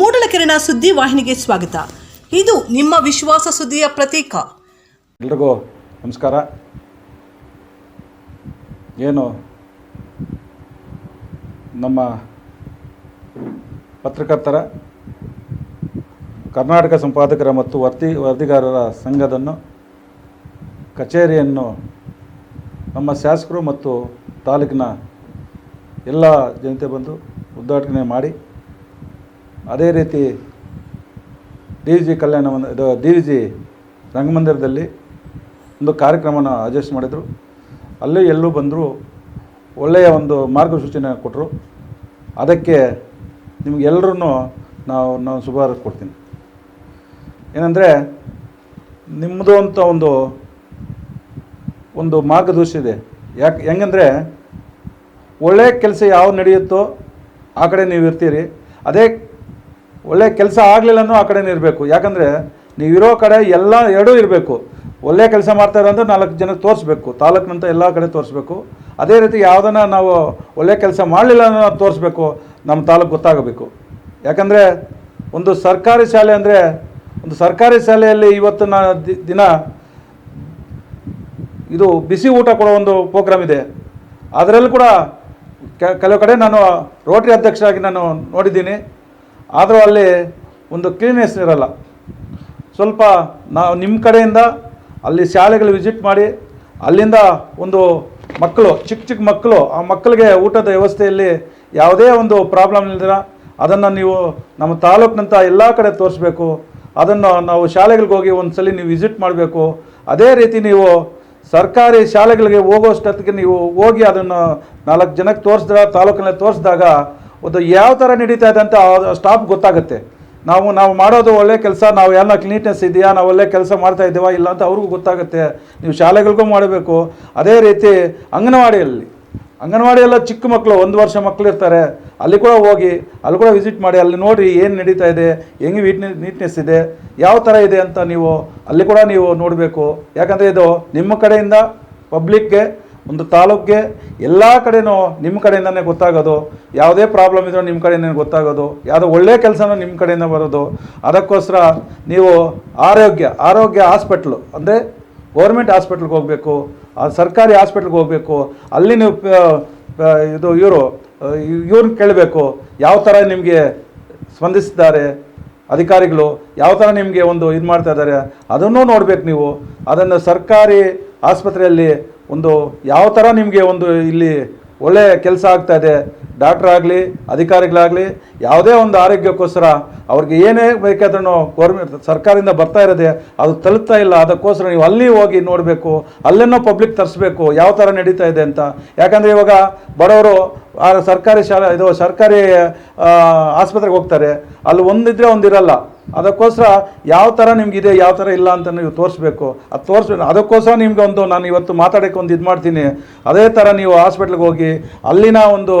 ಮೂಡಲಕೆರೆನ ಸುದ್ದಿ ವಾಹಿನಿಗೆ ಸ್ವಾಗತ. ಇದು ನಿಮ್ಮ ವಿಶ್ವಾಸ ಸುದ್ದಿಯ ಪ್ರತೀಕ. ಎಲ್ರಿಗೂ ನಮಸ್ಕಾರ. ಏನು ನಮ್ಮ ಪತ್ರಕರ್ತರ, ಕರ್ನಾಟಕ ಸಂಪಾದಕರ ಮತ್ತು ವರ್ತಿ, ವರದಿಗಾರರ ಸಂಘದನ್ನು, ಕಚೇರಿಯನ್ನು, ನಮ್ಮ ಶಾಸಕರು ಮತ್ತು ತಾಲೂಕಿನ ಎಲ್ಲ ಜನತೆ ಬಂದು ಉದ್ಘಾಟನೆ ಮಾಡಿ ಅದೇ ರೀತಿ ಡಿ ಜಿ ಕಲ್ಯಾಣ ಮಂದ ಇದು ಡಿ ಜಿ ರಂಗಮಂದಿರದಲ್ಲಿ ಒಂದು ಕಾರ್ಯಕ್ರಮನ ಅಡ್ಜಸ್ಟ್ ಮಾಡಿದರು. ಅಲ್ಲೇ ಎಲ್ಲೂ ಬಂದರೂ ಒಳ್ಳೆಯ ಒಂದು ಮಾರ್ಗಸೂಚಿನ ಕೊಟ್ಟರು. ಅದಕ್ಕೆ ನಿಮಗೆಲ್ಲರೂ ನಾವು, ನಾನು ಶುಭಾರ ಕೊಡ್ತೀನಿ. ಏನಂದರೆ ನಿಮ್ಮದು ಅಂತ ಒಂದು ಒಂದು ಮಾರ್ಗದರ್ಶಿ ಇದೆ. ಯಾಕೆ, ಹೆಂಗಂದರೆ ಒಳ್ಳೆಯ ಕೆಲಸ ಯಾವ ನಡೆಯುತ್ತೋ ಆ ಕಡೆ ನೀವು ಇರ್ತೀರಿ ಅದೇ ಒಳ್ಳೆ ಕೆಲಸ ಆಗಲಿಲ್ಲನೂ ಆ ಕಡೆನೇ ಇರಬೇಕು. ಯಾಕಂದರೆ ನೀವಿರೋ ಕಡೆ ಎಲ್ಲ ಎರಡೂ ಇರಬೇಕು. ಒಳ್ಳೆ ಕೆಲಸ ಮಾಡ್ತಾರೆ ಅಂದರೆ ನಾಲ್ಕು ಜನಕ್ಕೆ ತೋರಿಸ್ಬೇಕು. ತಾಲೂಕಿನಂತ ಎಲ್ಲ ಕಡೆ ತೋರಿಸ್ಬೇಕು. ಅದೇ ರೀತಿ ಯಾವುದನ್ನ ನಾವು ಒಳ್ಳೆ ಕೆಲಸ ಮಾಡಲಿಲ್ಲ ಅನ್ನೋ ತೋರಿಸ್ಬೇಕು ನಮ್ಮ ತಾಲೂಕು ಗೊತ್ತಾಗಬೇಕು. ಯಾಕಂದರೆ ಒಂದು ಸರ್ಕಾರಿ ಶಾಲೆ ಅಂದರೆ, ಒಂದು ಸರ್ಕಾರಿ ಶಾಲೆಯಲ್ಲಿ ಇವತ್ತಿನ ದಿ- ದಿನ ಇದು ಬಿಸಿ ಊಟ ಕೊಡೋ ಒಂದು ಪ್ರೋಗ್ರಾಮ್ ಇದೆ. ಅದರಲ್ಲೂ ಕೂಡ ಕೆಲವು ಕಡೆ ನಾನು ರೋಟರಿ ಅಧ್ಯಕ್ಷರಾಗಿ ನಾನು ನೋಡಿದ್ದೀನಿ. ಆದರೂ ಅಲ್ಲಿ ಒಂದು ಕ್ಲೀನೆಸ್ ಇರಲ್ಲ. ಸ್ವಲ್ಪ ನಾವು ನಿಮ್ಮ ಕಡೆಯಿಂದ ಅಲ್ಲಿ ಶಾಲೆಗಳು ವಿಸಿಟ್ ಮಾಡಿ, ಅಲ್ಲಿಂದ ಒಂದು ಮಕ್ಕಳು, ಚಿಕ್ಕ ಚಿಕ್ಕ ಮಕ್ಕಳು, ಆ ಮಕ್ಕಳಿಗೆ ಊಟದ ವ್ಯವಸ್ಥೆಯಲ್ಲಿ ಯಾವುದೇ ಒಂದು ಪ್ರಾಬ್ಲಮ್ ಇಲ್ದಿರ ಅದನ್ನು ನೀವು ನಮ್ಮ ತಾಲೂಕಿನಂಥ ಎಲ್ಲ ಕಡೆ ತೋರಿಸ್ಬೇಕು. ಅದನ್ನು ನಾವು ಶಾಲೆಗಳಿಗೆ ಹೋಗಿ ಒಂದು ಸಲ ನೀವು ವಿಸಿಟ್ ಮಾಡಬೇಕು. ಅದೇ ರೀತಿ ನೀವು ಸರ್ಕಾರಿ ಶಾಲೆಗಳಿಗೆ ಹೋಗೋಷ್ಟೊತ್ತಿಗೆ ನೀವು ಹೋಗಿ ಅದನ್ನು ನಾಲ್ಕು ಜನಕ್ಕೆ ತೋರಿಸಿದ್ರೆ, ತಾಲೂಕಿನಲ್ಲಿ ತೋರಿಸಿದಾಗ ಒಂದು ಯಾವ ಥರ ನಡೀತಾ ಇದೆ ಅಂತ ಸ್ಟಾಫ್ ಗೊತ್ತಾಗುತ್ತೆ. ನಾವು ನಾವು ಮಾಡೋದು ಒಳ್ಳೆ ಕೆಲಸ, ನಾವು ಎಲ್ಲ ಕ್ಲೀನ್ನೆಸ್ ಇದೆಯಾ, ನಾವು ಒಳ್ಳೆ ಕೆಲಸ ಮಾಡ್ತಾ ಇದ್ದೀವಾ, ಇಲ್ಲ ಅಂತ ಅವ್ರಿಗೂ ಗೊತ್ತಾಗುತ್ತೆ. ನೀವು ಶಾಲೆಗಳಿಗೂ ಮಾಡಬೇಕು. ಅದೇ ರೀತಿ ಅಂಗನವಾಡಿಯಲ್ಲಿ, ಅಂಗನವಾಡಿಯೆಲ್ಲ ಚಿಕ್ಕ ಮಕ್ಕಳು ಒಂದು ವರ್ಷ ಮಕ್ಕಳು ಇರ್ತಾರೆ. ಅಲ್ಲಿ ಕೂಡ ಹೋಗಿ, ಅಲ್ಲಿ ಕೂಡ ವಿಸಿಟ್ ಮಾಡಿ, ಅಲ್ಲಿ ನೋಡಿ ಏನು ನಡೀತಾ ಇದೆ, ಹೆಂಗೆ ವೀಟ್ನೆ ನೀಟ್ನೆಸ್ ಇದೆ, ಯಾವ ಥರ ಇದೆ ಅಂತ ನೀವು, ಅಲ್ಲಿ ಕೂಡ ನೀವು ನೋಡಬೇಕು. ಯಾಕಂದರೆ ಇದು ನಿಮ್ಮ ಕಡೆಯಿಂದ ಪಬ್ಲಿಕ್ಗೆ ಒಂದು ತಾಲೂಕಿಗೆ ಎಲ್ಲ ಕಡೆನೂ ನಿಮ್ಮ ಕಡೆಯಿಂದನೇ ಗೊತ್ತಾಗೋದು, ಯಾವುದೇ ಪ್ರಾಬ್ಲಮ್ ಇದ್ರೂ ನಿಮ್ಮ ಕಡೆಯಿಂದ ಗೊತ್ತಾಗೋದು, ಯಾವುದೋ ಒಳ್ಳೆಯ ಕೆಲಸನೂ ನಿಮ್ಮ ಕಡೆಯಿಂದ ಬರೋದು. ಅದಕ್ಕೋಸ್ಕರ ನೀವು ಆರೋಗ್ಯ ಆರೋಗ್ಯ ಹಾಸ್ಪಿಟ್ಲು, ಅಂದರೆ ಗೌರ್ಮೆಂಟ್ ಹಾಸ್ಪಿಟ್ಲ್ಗೆ ಹೋಗಬೇಕು ಸರ್ಕಾರಿ ಹಾಸ್ಪಿಟ್ಲ್ಗೆ ಹೋಗಬೇಕು, ಅಲ್ಲಿ ನೀವು ಇದು ಇವರು ಇವ್ರನ್ನ ಕೇಳಬೇಕು, ಯಾವ ಥರ ನಿಮಗೆ ಸ್ಪಂದಿಸಿದ್ದಾರೆ ಅಧಿಕಾರಿಗಳು, ಯಾವ ಥರ ನಿಮಗೆ ಒಂದು ಇದು ಮಾಡ್ತಾ ಇದ್ದಾರೆ, ಅದನ್ನು ನೋಡಬೇಕು ನೀವು. ಅದನ್ನು ಸರ್ಕಾರಿ ಆಸ್ಪತ್ರೆಯಲ್ಲಿ ಒಂದು ಯಾವ ಥರ ನಿಮಗೆ ಒಂದು ಇಲ್ಲಿ ಒಳ್ಳೆಯ ಕೆಲಸ ಆಗ್ತಾ ಇದೆ ಡಾಕ್ಟ್ರ್ ಆಗಲಿ ಅಧಿಕಾರಿಗಳಾಗಲಿ ಯಾವುದೇ ಒಂದು ಆರೋಗ್ಯಕ್ಕೋಸ್ಕರ ಅವ್ರಿಗೆ ಏನೇ ಬೇಕಾದ್ರೂ ಗೌರ್ಮೆಂಟ್ ಸರ್ಕಾರದಿಂದ ಬರ್ತಾ ಇರೋದೆ, ಅದು ತಲುಪ್ತಾ ಇಲ್ಲ. ಅದಕ್ಕೋಸ್ಕರ ನೀವು ಅಲ್ಲಿ ಹೋಗಿ ನೋಡಬೇಕು, ಅಲ್ಲೇನೋ ಪಬ್ಲಿಕ್ ತರಿಸ್ಬೇಕು, ಯಾವ ಥರ ನಡೀತಾ ಇದೆ ಅಂತ. ಯಾಕಂದರೆ ಇವಾಗ ಬಡವರು, ಆ ಸರ್ಕಾರಿ ಶಾಲೆ, ಇದು ಸರ್ಕಾರಿ ಆಸ್ಪತ್ರೆಗೆ ಹೋಗ್ತಾರೆ. ಅಲ್ಲಿ ಒಂದಿದ್ರೆ ಒಂದಿರಲ್ಲ. ಅದಕ್ಕೋಸ್ಕರ ಯಾವ ಥರ ನಿಮಗಿದೆ, ಯಾವ ಥರ ಇಲ್ಲ ಅಂತ ನೀವು ತೋರಿಸ್ಬೇಕು. ಅದು ತೋರಿಸ್ಬೇಕು. ಅದಕ್ಕೋಸ್ಕರ ನಿಮ್ಗೆ ಒಂದು, ನಾನು ಇವತ್ತು ಮಾತಾಡೋಕ್ಕೆ ಒಂದು ಇದು ಮಾಡ್ತೀನಿ ಅದೇ ಥರ ನೀವು ಹಾಸ್ಪಿಟ್ಲಿಗೆ ಹೋಗಿ ಅಲ್ಲಿನ ಒಂದು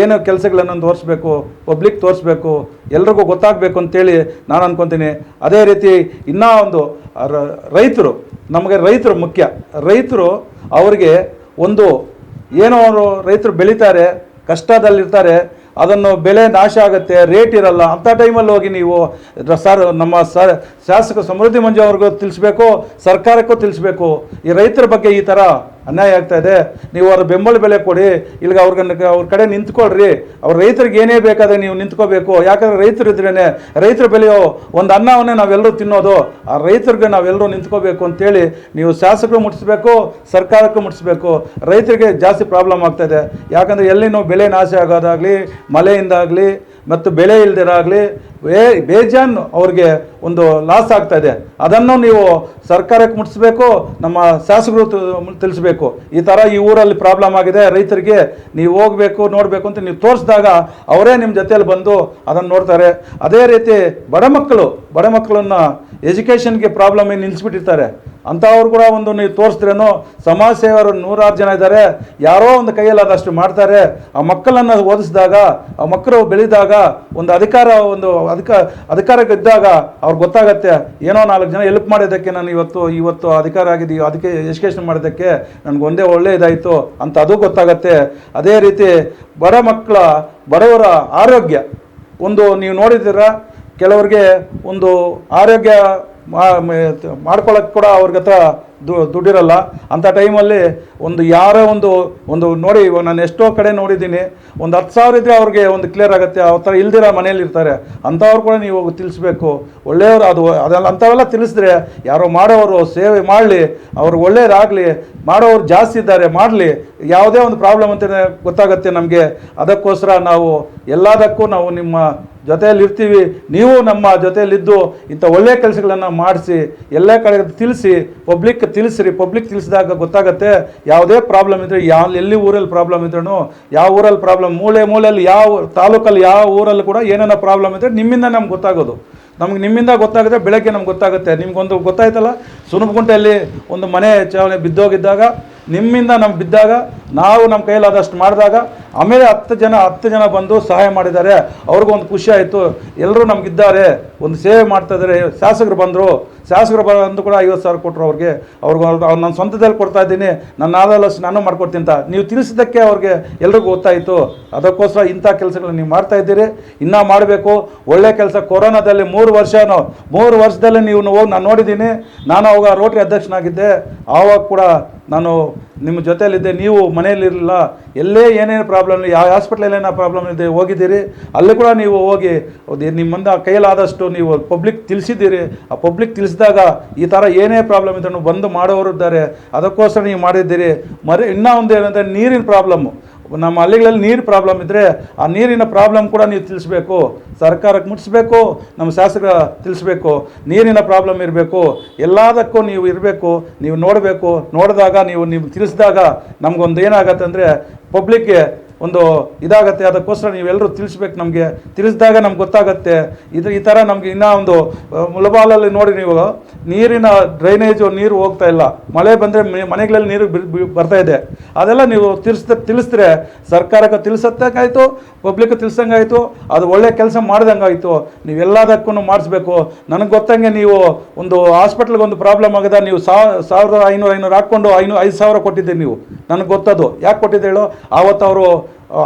ಏನು ಕೆಲಸಗಳನ್ನು ತೋರಿಸ್ಬೇಕು ಪಬ್ಲಿಕ್ ತೋರಿಸ್ಬೇಕು, ಎಲ್ರಿಗೂ ಗೊತ್ತಾಗಬೇಕು ಅಂತೇಳಿ ನಾನು ಅಂದ್ಕೊತೀನಿ ಅದೇ ರೀತಿ ಇನ್ನೂ ಒಂದು ರೈತರು, ನಮಗೆ ರೈತರು ಮುಖ್ಯ. ರೈತರು ಅವರಿಗೆ ಒಂದು ಏನೋ ಅವರು ರೈತರು ಬೆಳೀತಾರೆ, ಕಷ್ಟದಲ್ಲಿರ್ತಾರೆ, ಅದನ್ನು ಬೆಲೆ ನಾಶ ಆಗುತ್ತೆ ರೇಟ್ ಇರಲ್ಲ ಅಂಥ ಟೈಮಲ್ಲಿ ಹೋಗಿ ನೀವು ಸರ್, ನಮ್ಮ ಸ, ಶಾಸಕ ಸಮೃದ್ಧಿ ಮಂಜು ಅವ್ರಿಗೂ ತಿಳಿಸ್ಬೇಕು, ಸರ್ಕಾರಕ್ಕೂ ತಿಳಿಸ್ಬೇಕು. ಈ ರೈತರ ಬಗ್ಗೆ ಈ ಥರ ಅನ್ಯಾಯ ಆಗ್ತಾ ಇದೆ. ನೀವು ಅವ್ರ ಬೆಂಬಲ ಬೆಲೆ ಕೊಡಿ. ಇಲ್ಲಿಗೆ ಅವ್ರಿಗೆ ಅವ್ರ ಕಡೆ ನಿಂತ್ಕೊಳ್ರಿ. ಅವ್ರ ರೈತರಿಗೆ ಏನೇ ಬೇಕಾದ್ರೆ ನೀವು ನಿಂತ್ಕೋಬೇಕು. ಯಾಕಂದ್ರೆ ರೈತರು ಇದ್ರೇನೆ ರೈತರು ಬೆಲೆಯೋ ಒಂದು ಅನ್ನವನ್ನೇ ನಾವೆಲ್ಲರೂ ತಿನ್ನೋದು. ಆ ರೈತರಿಗೆ ನಾವೆಲ್ಲರೂ ನಿಂತ್ಕೋಬೇಕು ಅಂತೇಳಿ ನೀವು ಶಾಸಕರು ಮುಟ್ಟಿಸ್ಬೇಕು ಸರ್ಕಾರಕ್ಕೂ ಮುಟ್ಟಿಸ್ಬೇಕು ರೈತರಿಗೆ ಜಾಸ್ತಿ ಪ್ರಾಬ್ಲಮ್ ಆಗ್ತಾ ಇದೆ. ಯಾಕಂದರೆ ಎಲ್ಲಿನೂ ಬೆಳೆ ನಾಶ ಆಗೋದಾಗಲಿ, ಮಳೆಯಿಂದಾಗಲಿ, ಮತ್ತು ಬೆಳೆ ಇಲ್ದಿರಾಗಲಿ ಬೇ, ಬೇಜಾನ್ ಅವ್ರಿಗೆ ಒಂದು ಲಾಸ್ ಆಗ್ತಾ ಇದೆ. ಅದನ್ನು ನೀವು ಸರ್ಕಾರಕ್ಕೆ ಮುಟ್ಟಿಸ್ಬೇಕು, ನಮ್ಮ ಶಾಸಕರು ತಿಳಿಸ್ಬೇಕು. ಈ ಥರ ಈ ಊರಲ್ಲಿ ಪ್ರಾಬ್ಲಮ್ ಆಗಿದೆ, ರೈತರಿಗೆ ನೀವು ಹೋಗಬೇಕು, ನೋಡಬೇಕು ಅಂತ ನೀವು ತೋರಿಸಿದಾಗ ಅವರೇ ನಿಮ್ಮ ಜೊತೆಯಲ್ಲಿ ಬಂದು ಅದನ್ನು ನೋಡ್ತಾರೆ. ಅದೇ ರೀತಿ ಬಡ ಮಕ್ಕಳು, ಬಡ ಮಕ್ಕಳನ್ನು ಎಜುಕೇಷನ್ಗೆ ಪ್ರಾಬ್ಲಮ್ ಏನು ನಿಲ್ಲಿಸ್ಬಿಟ್ಟಿರ್ತಾರೆ ಅಂಥವ್ರು ಕೂಡ ಒಂದು ನೀವು ತೋರಿಸಿದ್ರೇನು ಸಮಾಜ ಸೇವರು ನೂರಾರು ಜನ ಇದ್ದಾರೆ, ಯಾರೋ ಒಂದು ಕೈಯಲ್ಲಿ ಅದಷ್ಟು ಮಾಡ್ತಾರೆ. ಆ ಮಕ್ಕಳನ್ನು ಓದಿಸಿದಾಗ, ಆ ಮಕ್ಕಳು ಬೆಳೆದಾಗ ಒಂದು ಅಧಿಕಾರ, ಒಂದು ಅಧಿಕ ಅಧಿಕಾರಕ್ಕೆ ಇದ್ದಾಗ ಅವ್ರಿಗೆ ಗೊತ್ತಾಗತ್ತೆ, ಏನೋ ನಾಲ್ಕು ಜನ ಹೆಲ್ಪ್ ಮಾಡಿದ್ದಕ್ಕೆ ನಾನು ಇವತ್ತು ಇವತ್ತು ಅಧಿಕಾರ ಆಗಿದೀವಿ ಅದಕ್ಕೆ ಎಜುಕೇಷನ್ ಮಾಡಿದ್ದಕ್ಕೆ ನನಗೆ ಒಂದೇ ಒಳ್ಳೆ ಇದಾಯಿತು ಅಂತ ಅದು ಗೊತ್ತಾಗತ್ತೆ. ಅದೇ ರೀತಿ ಬಡ ಮಕ್ಕಳ, ಬಡವರ ಆರೋಗ್ಯ. ಒಂದು ನೀವು ನೋಡಿದ್ದೀರ, ಕೆಲವ್ರಿಗೆ ಒಂದು ಆರೋಗ್ಯ ಮಾಡ್ಕೊಳ್ಳೋಕೆ ಕೂಡ ಅವ್ರಿಗೆ ಹತ್ರ ದು, ದುಡ್ಡಿರಲ್ಲ. ಅಂಥ ಟೈಮಲ್ಲಿ ಒಂದು ಯಾರೋ ಒಂದು ಒಂದು ನೋಡಿ ಇವಾಗ ನಾನು ಎಷ್ಟೋ ಕಡೆ ನೋಡಿದ್ದೀನಿ. ಒಂದು ಹತ್ತು ಸಾವಿರ ಇದ್ದರೆ ಅವ್ರಿಗೆ ಒಂದು ಕ್ಲಿಯರ್ ಆಗುತ್ತೆ. ಆ ಥರ ಇಲ್ದಿರ ಮನೇಲಿ ಇರ್ತಾರೆ. ಅಂಥವ್ರು ಕೂಡ ನೀವು ತಿಳಿಸ್ಬೇಕು. ಒಳ್ಳೆಯವರು ಅದು, ಅದೆಲ್ಲ ಅಂಥವೆಲ್ಲ ತಿಳಿಸಿದ್ರೆ ಯಾರೋ ಮಾಡೋರು ಸೇವೆ ಮಾಡಲಿ. ಅವ್ರು ಒಳ್ಳೆಯವರಾಗಲಿ ಮಾಡೋರು ಜಾಸ್ತಿ ಇದ್ದಾರೆ, ಮಾಡಲಿ. ಯಾವುದೇ ಒಂದು ಪ್ರಾಬ್ಲಮ್ ಅಂತ ಗೊತ್ತಾಗುತ್ತೆ ನಮಗೆ. ಅದಕ್ಕೋಸ್ಕರ ನಾವು ಎಲ್ಲದಕ್ಕೂ ನಾವು ನಿಮ್ಮ ಜೊತೆಯಲ್ಲಿ ಇರ್ತೀವಿ ನೀವು ನಮ್ಮ ಜೊತೆಯಲ್ಲಿದ್ದು ಇಂಥ ಒಳ್ಳೆಯ ಕೆಲಸಗಳನ್ನು ಮಾಡಿಸಿ, ಎಲ್ಲ ಕಡೆ ತಿಳಿಸಿ ಪಬ್ಲಿಕ್ ತಿಳಿಸ್ರಿ. ಪಬ್ಲಿಕ್ ತಿಳಿಸಿದಾಗ ಗೊತ್ತಾಗುತ್ತೆ ಯಾವುದೇ ಪ್ರಾಬ್ಲಮ್ ಇದ್ದರೆ ಯಾವ ಎಲ್ಲಿ ಊರಲ್ಲಿ ಪ್ರಾಬ್ಲಮ್ ಇದ್ರೂ ಯಾವ ಊರಲ್ಲಿ ಪ್ರಾಬ್ಲಮ್ ಮೂಳೆ ಮೂಲೆಯಲ್ಲಿ ಯಾವ ತಾಲೂಕಲ್ಲಿ ಯಾವ ಊರಲ್ಲಿ ಕೂಡ ಏನೇನೋ ಪ್ರಾಬ್ಲಮ್ ಇದ್ದರೆ ನಿಮ್ಮಿಂದ ನಮ್ಗೆ ಗೊತ್ತಾಗೋದು. ನಮ್ಗೆ ನಿಮ್ಮಿಂದ ಗೊತ್ತಾಗುತ್ತೆ ಬೆಳಗ್ಗೆ ನಮ್ಗೆ ಗೊತ್ತಾಗುತ್ತೆ. ನಿಮ್ಗೊಂದು ಗೊತ್ತಾಯ್ತಲ್ಲ? ಸುನಪಗುಂಟೆಯಲ್ಲಿ ಒಂದು ಮನೆ ಚಾವಣಿ ಬಿದ್ದೋಗಿದ್ದಾಗ ನಿಮ್ಮಿಂದ ನಮ್ಗೆ ಬಿದ್ದಾಗ, ನಾವು ನಮ್ಮ ಕೈಲಾದಷ್ಟು ಮಾಡಿದಾಗ, ಆಮೇಲೆ ಹತ್ತು ಜನ ಹತ್ತು ಜನ ಬಂದು ಸಹಾಯ ಮಾಡಿದ್ದಾರೆ. ಅವ್ರಿಗೊಂದು ಖುಷಿ ಆಯಿತು. ಎಲ್ಲರೂ ನಮಗಿದ್ದಾರೆ ಒಂದು ಸೇವೆ ಮಾಡ್ತಾ ಇದ್ದಾರೆ. ಶಾಸಕರು ಬಂದರು. ಶಾಸಕರು ಬಂದು ಕೂಡ ಐವತ್ತು ಸಾವಿರ ಕೊಟ್ಟರು ಅವ್ರಿಗೆ. ಅವ್ರಿಗೆ ಅವ್ರು ನನ್ನ ಸ್ವಂತದಲ್ಲಿ ಕೊಡ್ತಾ ಇದ್ದೀನಿ. ನನ್ನ ನಾನು ಮಾಡ್ಕೊಡ್ತೀನಿ ಅಂತ. ನೀವು ತಿಳಿಸಿದ್ದಕ್ಕೆ ಅವ್ರಿಗೆ ಎಲ್ರಿಗೂ ಗೊತ್ತಾಯಿತು. ಅದಕ್ಕೋಸ್ಕರ ಇಂಥ ಕೆಲಸಗಳನ್ನ ನೀವು ಮಾಡ್ತಾ ಇದ್ದೀರಿ. ಇನ್ನೂ ಮಾಡಬೇಕು. ಒಳ್ಳೆ ಕೆಲಸ. ಕೊರೋನಾದಲ್ಲಿ ಮೂರು ವರ್ಷನೂ, ಮೂರು ವರ್ಷದಲ್ಲಿ ನೀವು ಹೋಗಿ ನಾನು ನೋಡಿದ್ದೀನಿ. ನಾನು ಅವಾಗ ರೋಟರಿ ಅಧ್ಯಕ್ಷನಾಗಿದ್ದೆ. ಆವಾಗ ಕೂಡ ನಾನು ನಿಮ್ಮ ಜೊತೆಯಲ್ಲಿದ್ದೆ, ನೀವು ಮನೆಯಲ್ಲಿರಲಿಲ್ಲ, ಎಲ್ಲೇ ಏನೇನು ಪ್ರಾಬ್ಲಮ್ ಯಾವ ಹಾಸ್ಪಿಟ್ಲಲ್ಲಿ ಏನೋ ಪ್ರಾಬ್ಲಮ್ ಇದೆ, ಹೋಗಿದ್ದೀರಿ, ಅಲ್ಲಿ ಕೂಡ ನೀವು ಹೋಗಿ ಅದು ಕೈಯಲ್ಲಾದಷ್ಟು ನೀವು ಪಬ್ಲಿಕ್ ತಿಳಿಸಿದ್ದೀರಿ. ಆ ಪಬ್ಲಿಕ್ ತಿಳಿಸಿದಾಗ ಈ ಥರ ಏನೇ ಪ್ರಾಬ್ಲಮ್ ಇದ್ರೂ ಬಂದು ಮಾಡೋರು ಇದ್ದಾರೆ, ಅದಕ್ಕೋಸ್ಕರ ನೀವು ಮಾಡಿದ್ದೀರಿ. ಮರಿ, ಇನ್ನೂ ಒಂದು ಏನಂದರೆ ನೀರಿನ ಪ್ರಾಬ್ಲಮ್ಮು ನಮ್ಮ ಹಳ್ಳಿಗಳಲ್ಲಿ ನೀರು ಪ್ರಾಬ್ಲಮ್ ಇದ್ದರೆ ಆ ನೀರಿನ ಪ್ರಾಬ್ಲಮ್ ಕೂಡ ನೀವು ತಿಳಿಸ್ಬೇಕು. ಸರ್ಕಾರಕ್ಕೆ ಮುಟ್ಟಿಸ್ಬೇಕು ನಮ್ಮ ಶಾಸಕರ ತಿಳಿಸ್ಬೇಕು. ನೀರಿನ ಪ್ರಾಬ್ಲಮ್ ಇರಬೇಕು. ಎಲ್ಲದಕ್ಕೂ ನೀವು ಇರಬೇಕು, ನೀವು ನೋಡಬೇಕು. ನೋಡಿದಾಗ, ನೀವು ನೀವು ತಿಳಿಸಿದಾಗ ನಮಗೊಂದು ಏನಾಗತ್ತೆ ಅಂದರೆ ಪಬ್ಲಿಕ್ಗೆ ಒಂದು ಇದಾಗತ್ತೆ, ಅದಕ್ಕೋಸ್ಕರ ನೀವೆಲ್ಲರೂ ತಿಳಿಸ್ಬೇಕು ನಮಗೆ. ತಿಳಿಸಿದಾಗ ನಮ್ಗೆ ಗೊತ್ತಾಗತ್ತೆ. ಇದು ಈ ಥರ ನಮಗೆ ಇನ್ನೂ ಒಂದು ಮುಲಬಾಲಲ್ಲಿ ನೋಡಿ ನೀವು, ನೀರಿನ ಡ್ರೈನೇಜು, ನೀರು ಹೋಗ್ತಾ ಇಲ್ಲ. ಮಳೆ ಬಂದರೆ ಮನೆಗಳಲ್ಲಿ ನೀರು ಬರ್ತಾ ಇದೆ. ಅದೆಲ್ಲ ನೀವು ತಿಳಿಸ್ ತಿಳಿಸಿದ್ರೆ ಸರ್ಕಾರಕ್ಕೆ ತಿಳಿಸತ್ತಕ್ಕಾಯ್ತು ಪಬ್ಲಿಕ್ ತಿಳಿಸಂಗಾಯಿತು, ಅದು ಒಳ್ಳೆ ಕೆಲಸ ಮಾಡ್ದಂಗಾಯಿತು. ನೀವೆಲ್ಲದಕ್ಕೂ ಮಾಡಿಸ್ಬೇಕು. ನನಗೆ ಗೊತ್ತಂಗೆ ನೀವು ಒಂದು ಹಾಸ್ಪಿಟ್ಲ್ಗೆ ಒಂದು ಪ್ರಾಬ್ಲಮ್ ಆಗಿದೆ, ನೀವು ಸಾವ್ ಸಾವಿರದ ಐನೂರು ಐನೂರು ಹಾಕ್ಕೊಂಡು ಐನೂರು ಐದು ಸಾವಿರ ಕೊಟ್ಟಿದ್ದೀರಿ ನೀವು. ನನಗೆ ಗೊತ್ತದು. ಯಾಕೆ ಕೊಟ್ಟಿದ್ದೇಳು ಆವತ್ತು ಅವರು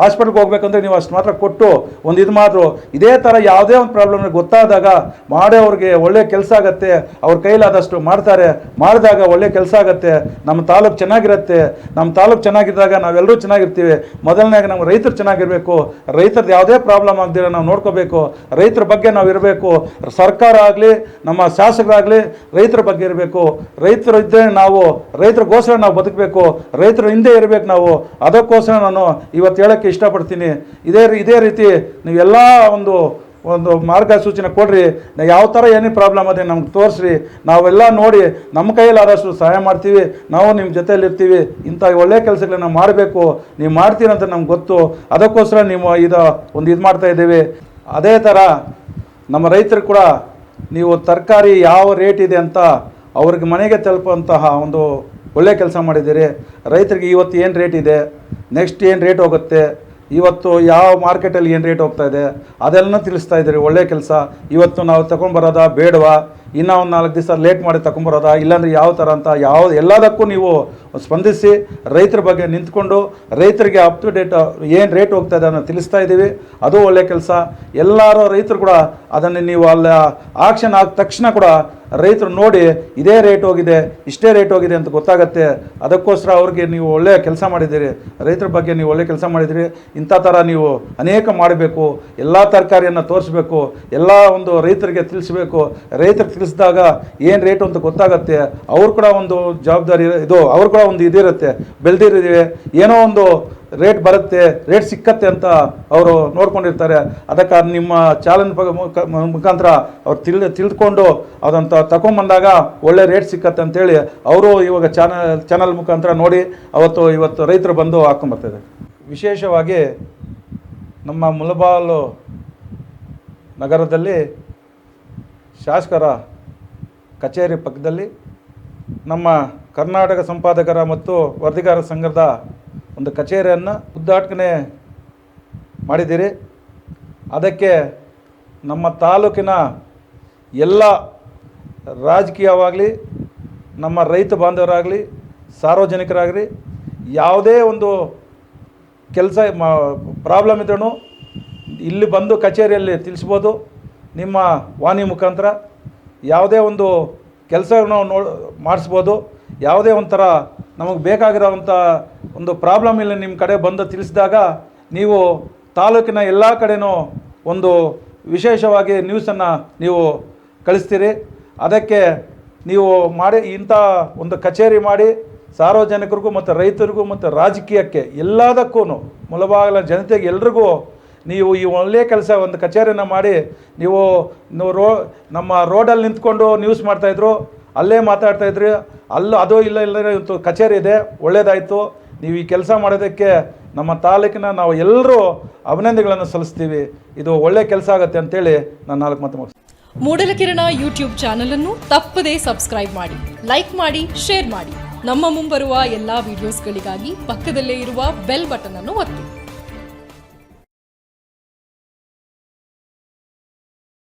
ಹಾಸ್ಪಿಟ್ಲ್ಗೆ ಹೋಗ್ಬೇಕಂದ್ರೆ ನೀವು ಅಷ್ಟು ಮಾತ್ರ ಕೊಟ್ಟು ಒಂದು ಇದು ಮಾಡಿದ್ರು ಇದೇ ಥರ ಯಾವುದೇ ಒಂದು ಪ್ರಾಬ್ಲಮ್ ಗೊತ್ತಾದಾಗ ಮಾಡೋವ್ರಿಗೆ ಒಳ್ಳೆ ಕೆಲಸ ಆಗತ್ತೆ. ಅವ್ರ ಕೈಲಾದಷ್ಟು ಮಾಡ್ತಾರೆ. ಮಾಡಿದಾಗ ಒಳ್ಳೆ ಕೆಲಸ ಆಗತ್ತೆ. ನಮ್ಮ ತಾಲೂಕು ಚೆನ್ನಾಗಿರುತ್ತೆ. ನಮ್ಮ ತಾಲೂಕು ಚೆನ್ನಾಗಿದ್ದಾಗ ನಾವೆಲ್ಲರೂ ಚೆನ್ನಾಗಿರ್ತೀವಿ. ಮೊದಲನೇಗೆ ನಮ್ಮ ರೈತರು ಚೆನ್ನಾಗಿರಬೇಕು. ರೈತರದ್ದು ಯಾವುದೇ ಪ್ರಾಬ್ಲಮ್ ಆಗದಿರ ನಾವು ನೋಡ್ಕೋಬೇಕು. ರೈತರ ಬಗ್ಗೆ ನಾವು ಇರಬೇಕು. ಸರ್ಕಾರ ಆಗಲಿ, ನಮ್ಮ ಶಾಸಕರಾಗಲಿ ರೈತರ ಬಗ್ಗೆ ಇರಬೇಕು. ರೈತರು ಇದ್ದರೆ ನಾವು ರೈತರಿಗೋಸ್ಕರ ನಾವು ಬದುಕಬೇಕು. ರೈತರ ಹಿಂದೆ ಇರಬೇಕು ನಾವು. ಅದಕ್ಕೋಸ್ಕರ ನಾನು ಇವತ್ತು ಹೇಳೋಕ್ಕೆ ಇಷ್ಟಪಡ್ತೀನಿ. ಇದೇ ಇದೇ ರೀತಿ ನೀವೆಲ್ಲ ಒಂದು ಒಂದು ಮಾರ್ಗಸೂಚನೆ ಕೊಡ್ರಿ. ಯಾವ ಥರ ಏನೇ ಪ್ರಾಬ್ಲಮ್ ಅದೇ ನಮ್ಗೆ ತೋರಿಸ್ರಿ. ನಾವೆಲ್ಲ ನೋಡಿ ನಮ್ಮ ಕೈಯಲ್ಲಿ ಆದಷ್ಟು ಸಹಾಯ ಮಾಡ್ತೀವಿ. ನಾವು ನಿಮ್ಮ ಜೊತೆಯಲ್ಲಿ ಇರ್ತೀವಿ ಇಂಥ ಒಳ್ಳೆಯ ಕೆಲಸಗಳನ್ನ ಮಾಡಬೇಕು. ನೀವು ಮಾಡ್ತೀರಂತ ನಮ್ಗೆ ಗೊತ್ತು. ಅದಕ್ಕೋಸ್ಕರ ನೀವು ಇದು ಒಂದು ಇದು ಮಾಡ್ತಾ ಇದ್ದೀವಿ. ಅದೇ ಥರ ನಮ್ಮ ರೈತರು ಕೂಡ ನೀವು ತರಕಾರಿ ಯಾವ ರೇಟ್ ಇದೆ ಅಂತ ಅವ್ರಿಗೆ ಮನೆಗೆ ತಲುಪುವಂತಹ ಒಂದು ಒಳ್ಳೆ ಕೆಲಸ ಮಾಡಿದ್ದೀರಿ. ರೈತರಿಗೆ ಇವತ್ತು ಏನು ರೇಟ್ ಇದೆ? ನೆಕ್ಸ್ಟ್ ಏನು ರೇಟ್ ಹೋಗುತ್ತೆ? ಇವತ್ತು ಯಾವ ಮಾರ್ಕೆಟಲ್ಲಿ ಏನು ರೇಟ್ ಹೋಗ್ತಾ ಇದೆ? ಅದೆಲ್ಲ ತಿಳಿಸ್ತಾ ಇದ್ದೀರಿ. ಒಳ್ಳೆ ಕೆಲಸ. ಇವತ್ತು ನಾವು ತಗೊಂಡ್ಬರೋದಾ ಬೇಡವಾ? ಇನ್ನೂ ಒಂದು ನಾಲ್ಕು ದಿವಸ ಲೇಟ್ ಮಾಡಿ ತಗೊಂಬರೋದಾ ಇಲ್ಲಾಂದರೆ ಯಾವ ಥರ ಅಂತ? ಯಾವ ಎಲ್ಲದಕ್ಕೂ ನೀವು ಸ್ಪಂದಿಸಿ ರೈತರ ಬಗ್ಗೆ ನಿಂತ್ಕೊಂಡು ರೈತರಿಗೆ ಅಪ್ ಟು ಡೇಟ್ ಏನು ರೇಟ್ ಹೋಗ್ತಾ ಇದೆ ಅನ್ನೋ ತಿಳಿಸ್ತಾ ಇದ್ದೀವಿ ಅದು ಒಳ್ಳೆ ಕೆಲಸ. ಎಲ್ಲರೂ ರೈತರು ಕೂಡ ಅದನ್ನು ನೀವು ಅಲ್ಲಿ ಆಕ್ಷನ್ ಆದ ತಕ್ಷಣ ಕೂಡ ರೈತರು ನೋಡಿ ಇದೇ ರೇಟ್ ಹೋಗಿದೆ, ಇಷ್ಟೇ ರೇಟ್ ಹೋಗಿದೆ ಅಂತ ಗೊತ್ತಾಗುತ್ತೆ. ಅದಕ್ಕೋಸ್ಕರ ಅವ್ರಿಗೆ ನೀವು ಒಳ್ಳೆಯ ಕೆಲಸ ಮಾಡಿದ್ದೀರಿ. ರೈತರ ಬಗ್ಗೆ ನೀವು ಒಳ್ಳೆ ಕೆಲಸ ಮಾಡಿದ್ದೀರಿ. ಇಂಥ ಥರ ನೀವು ಅನೇಕ ಮಾಡಬೇಕು. ಎಲ್ಲ ತರಕಾರಿಯನ್ನು ತೋರಿಸ್ಬೇಕು. ಎಲ್ಲ ಒಂದು ರೈತರಿಗೆ ತಿಳಿಸ್ಬೇಕು. ರೈತರು ತಿಳಿಸಿದಾಗ ಏನು ರೇಟು ಅಂತ ಗೊತ್ತಾಗತ್ತೆ. ಅವ್ರು ಕೂಡ ಒಂದು ಜವಾಬ್ದಾರಿ, ಇದು ಅವ್ರು ಕೂಡ ಒಂದು ಇದಿರುತ್ತೆ ಬೆಳೆದಿರಿದ್ದೀವಿ ಏನೋ ಒಂದು ರೇಟ್ ಬರುತ್ತೆ ರೇಟ್ ಸಿಕ್ಕತ್ತೆ ಅಂತ ಅವರು ನೋಡ್ಕೊಂಡಿರ್ತಾರೆ. ಅದಕ್ಕೆ ಅದ್ ನಿಮ್ಮ ಚಾಲನ್ ಮುಖಾಂತರ ಅವ್ರು ತಿಳಿದು ತಿಳಿದುಕೊಂಡು ಅದಂತ ತಗೊಂಬಂದಾಗ ಒಳ್ಳೆ ರೇಟ್ ಸಿಕ್ಕತ್ತೆ ಅಂತೇಳಿ ಅವರು ಇವಾಗ ಚಾನಲ್ ಚಾನಲ್ ಮುಖಾಂತರ ನೋಡಿ ಅವತ್ತು, ಇವತ್ತು ರೈತರು ಬಂದು ಹಾಕೊಂಬರ್ತಿದ್ದಾರೆ. ವಿಶೇಷವಾಗಿ ನಮ್ಮ ಮುಲಬಾಲು ನಗರದಲ್ಲಿ ಶಾಸಕರ ಕಚೇರಿ ಪಕ್ಕದಲ್ಲಿ ನಮ್ಮ ಕರ್ನಾಟಕ ಸಂಪಾದಕರ ಮತ್ತು ವರದಿಗಾರ ಸಂಘದ ಒಂದು ಕಚೇರಿಯನ್ನು ಉದ್ಘಾಟನೆ ಮಾಡಿದ್ದೀರಿ. ಅದಕ್ಕೆ ನಮ್ಮ ತಾಲೂಕಿನ ಎಲ್ಲ ರಾಜಕೀಯವಾಗಲಿ, ನಮ್ಮ ರೈತ ಬಾಂಧವರಾಗಲಿ, ಸಾರ್ವಜನಿಕರಾಗಲಿ, ಯಾವುದೇ ಒಂದು ಕೆಲಸ ಪ್ರಾಬ್ಲಮ್ ಇದ್ರೂ ಇಲ್ಲಿ ಬಂದು ಕಚೇರಿಯಲ್ಲಿ ತಿಳಿಸ್ಬೋದು. ನಿಮ್ಮ ವಾಣಿ ಮುಖಾಂತರ ಯಾವುದೇ ಒಂದು ಕೆಲಸವನ್ನು ನೋ, ಮಾಡಿಸ್ಬೋದು. ಯಾವುದೇ ಒಂಥರ ನಮಗೆ ಬೇಕಾಗಿರೋವಂಥ ಒಂದು ಪ್ರಾಬ್ಲಮ್ ಇಲ್ಲ ನಿಮ್ಮ ಕಡೆ ಬಂದು ತಿಳಿಸಿದಾಗ ನೀವು ತಾಲೂಕಿನ ಎಲ್ಲ ಕಡೆನೂ ಒಂದು ವಿಶೇಷವಾಗಿ ನ್ಯೂಸನ್ನು ನೀವು ಕಳಿಸ್ತೀರಿ. ಅದಕ್ಕೆ ನೀವು ಮಾಡಿ ಇಂಥ ಒಂದು ಕಚೇರಿ ಮಾಡಿ ಸಾರ್ವಜನಿಕರಿಗೂ ಮತ್ತು ರೈತರಿಗೂ ಮತ್ತು ರಾಜಕೀಯಕ್ಕೆ ಎಲ್ಲದಕ್ಕೂ ಮೂಲಭಾಗದ ಜನತೆಗೆ ಎಲ್ರಿಗೂ ನೀವು ಈ ಒಳ್ಳೆಯ ಕೆಲಸ ಒಂದು ಕಚೇರಿನ ಮಾಡಿ ನೀವು ನೀವು ರೋ ನಮ್ಮ ರೋಡಲ್ಲಿ ನಿಂತ್ಕೊಂಡು ನ್ಯೂಸ್ ಮಾಡ್ತಾಯಿದ್ರು ಅಲ್ಲೇ ಮಾತಾಡ್ತಾ ಇದ್ರಿ. ಅಲ್ಲೂ ಅದು ಇಲ್ಲ ಇಲ್ಲ ಇವತ್ತು ಕಚೇರಿ ಇದೆ. ಒಳ್ಳೇದಾಯಿತು. ನೀವು ಈ ಕೆಲಸ ಮಾಡೋದಕ್ಕೆ ನಮ್ಮ ತಾಲೂಕಿನ ನಾವು ಎಲ್ಲರೂ ಅಭಿನಂದನೆಗಳನ್ನು ಸಲ್ಲಿಸ್ತೀವಿ. ಇದು ಒಳ್ಳೆಯ ಕೆಲಸ ಆಗುತ್ತೆ ಅಂತೇಳಿ ನಾನು ನಾಲ್ಕು ಮಾತು ಮೂಡಲ ಕಿರಣ ಯೂಟ್ಯೂಬ್ ಚಾನಲ್ ಅನ್ನು ತಪ್ಪದೇ ಸಬ್ಸ್ಕ್ರೈಬ್ ಮಾಡಿ, ಲೈಕ್ ಮಾಡಿ, ಶೇರ್ ಮಾಡಿ. ನಮ್ಮ ಮುಂಬರುವ ಎಲ್ಲಾ ವಿಡಿಯೋಸ್ಗಳಿಗಾಗಿ ಪಕ್ಕದಲ್ಲೇ ಇರುವ ಬೆಲ್ ಬಟನ್ ಅನ್ನು ಒತ್ತಿ.